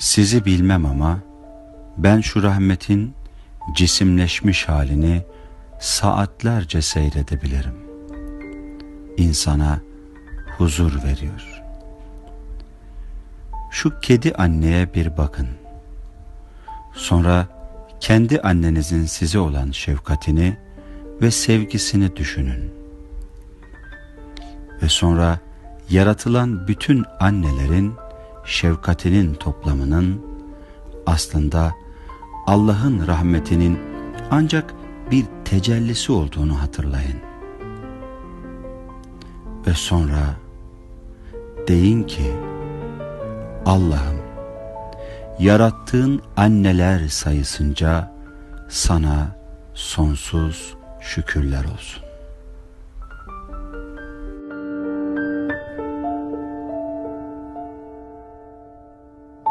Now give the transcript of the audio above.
Sizi bilmem ama ben şu rahmetin cisimleşmiş halini saatlerce seyredebilirim. İnsana huzur veriyor. Şu kedi anneye bir bakın. Sonra kendi annenizin size olan şefkatini ve sevgisini düşünün. Ve sonra yaratılan bütün annelerin şefkatinin toplamının aslında Allah'ın rahmetinin ancak bir tecellisi olduğunu hatırlayın. Ve sonra deyin ki Allah'ım yarattığın anneler sayısınca sana sonsuz şükürler olsun.